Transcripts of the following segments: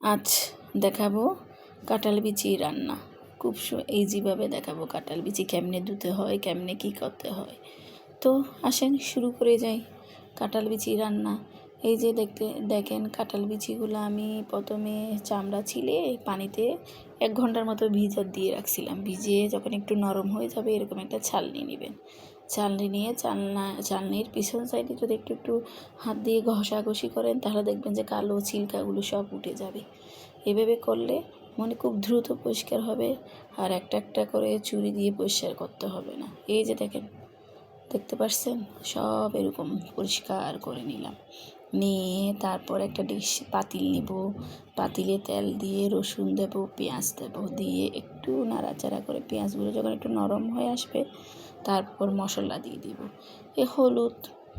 আজ দেখাবো কাঁঠাল বিচি রান্না। খুব ইজিভাবে দেখাবো কাঁঠাল বিচি কেমনে ধুতে হয়, কেমনে কী করতে হয়। তো আসেন, শুরু করে যাই কাঁঠাল বিচি রান্না। এই যে দেখতে, দেখেন কাঁঠাল বিচিগুলো আমি প্রথমে চামড়া ছিলে পানিতে এক ঘণ্টার মতো ভিজা দিয়ে রাখছিলাম। ভিজিয়ে যখন একটু নরম হয়ে যাবে এরকম একটা ছাল নিয়ে নেবেন। চালনি নিয়ে চালনা, চালনির পিছন সাইডে যদি একটু একটু হাত দিয়ে ঘষাঘষি করেন, তাহলে দেখবেন যে কালো ছিলকাগুলো সব উঠে যাবে। এভাবে করলে মনে খুব দ্রুত পরিষ্কার হবে আর একটা একটা করে চুরি দিয়ে পরিষ্কার করতে হবে না। এই যে দেখেন দেখতে পাচ্ছেন সব এরকম পরিষ্কার করে নিলাম। নিয়ে তারপর একটা ডিশ পাতিল নিব। পাতিলে তেল দিয়ে রসুন দেব, পেঁয়াজ দেব দিয়ে একটু নাড়াচাড়া করে পেঁয়াজগুলো যখন একটু নরম হয়ে আসবে, তারপর মশলা দিয়ে দিব। এ হলুদ,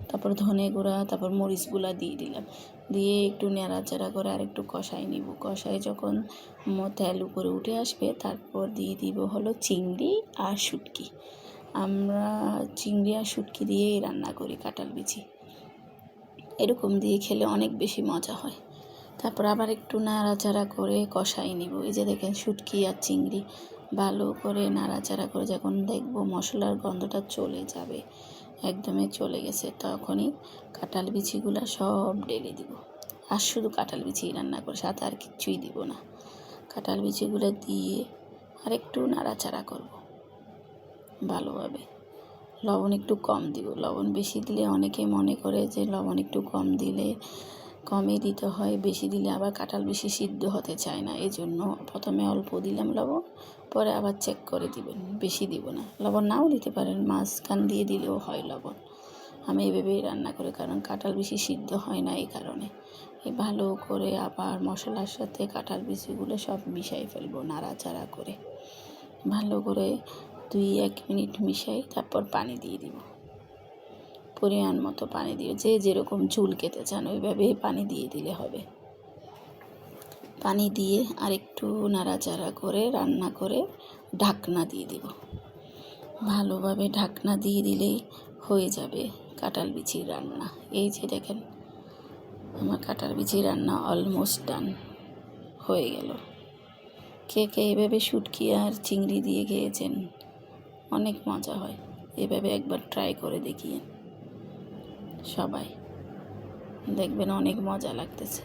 তারপর ধনে গুঁড়া, তারপর মরিচ গুঁড়া দিয়ে দিলাম। দিয়ে একটু নাড়াচাড়া করে আর একটু কষাই নিব। কষাই যখন তেল উপরে উঠে আসবে, তারপর দিয়ে দিব হলো চিংড়ি আর শুটকি। আমরা চিংড়ি আর শুটকি দিয়েই রান্না করি কাঁঠাল বিচি। এরকম দিয়ে খেলে অনেক বেশি মজা হয়। তারপর আবার একটু নাড়াচাড়া করে কষাই নিব। এই যে দেখেন শুটকি আর চিংড়ি, ভালো করে নাড়াচাড়া করে যখন দেখব মশলার গন্ধটা চলে যাবে, একদমই চলে গেছে, তখনই কাঁঠাল বিচিগুলো সব ঢেলে দিব। আর শুধু কাঁঠাল বিচি রান্না করে, সাথে আর কিচ্ছুই দিব না। কাঁঠাল বিচিগুলো দিয়ে আর একটু নাড়াচাড়া করব। ভালোভাবে। লবণ একটু কম দিব। লবণ বেশি দিলে অনেকে মনে করে যে লবণ একটু কম দিলে কমই দিতে হয়, বেশি দিলে আবার কাঁঠাল বেশি সিদ্ধ হতে চায় না। এই জন্য প্রথমে অল্প দিলাম লবণ, পরে আবার চেক করে দিবেন। বেশি দিব না। লবণ নাও দিতে পারেন, মাঝখান দিয়ে দিলেও হয় লবণ। আমি এভাবেই রান্না করি, কারণ কাঁঠাল বেশি সিদ্ধ হয় না এই কারণে। ভালো করে আবার মশলার সাথে কাঁঠাল বিচিগুলো সব মিশাই ফেলব, নাড়াচাড়া করে। ভালো করে দুই এক মিনিট মিশাই তারপর পানি দিয়ে দিব। পরিমাণ মতো পানি দিয়ে, যে যেরকম চুল কেটে চান ওইভাবেই পানি দিয়ে দিলে হবে। পানি দিয়ে আর একটু নাড়াচাড়া করে, রান্না করে ঢাকনা দিয়ে দিব। ভালোভাবে ঢাকনা দিয়ে দিলেই হয়ে যাবে কাঁঠাল বিচির রান্না। এই যে দেখেন, আমার কাঁঠাল বিচির রান্না অলমোস্ট ডান হয়ে গেল। কে কে এভাবে শুটকি আর চিংড়ি দিয়ে খেয়েছেন? অনেক মজা হয়। এভাবে একবার ট্রাই করে দেখিয়ে সবাই দেখবেন অনেক মজা লাগতেছে।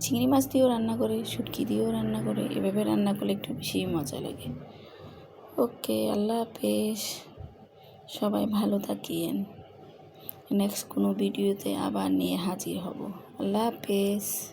চিংড়ি মাছ দিয়েও রান্না করে, শুটকি দিয়েও রান্না করে, এভাবে রান্না করলে একটু বেশি মজা লাগে। ওকে, আল্লাহ হাফেজ। সবাই ভালো থাকিয়েন। নেক্সট কোনো ভিডিওতে আবার নিয়ে হাজির হব। আল্লাহ হাফেজ।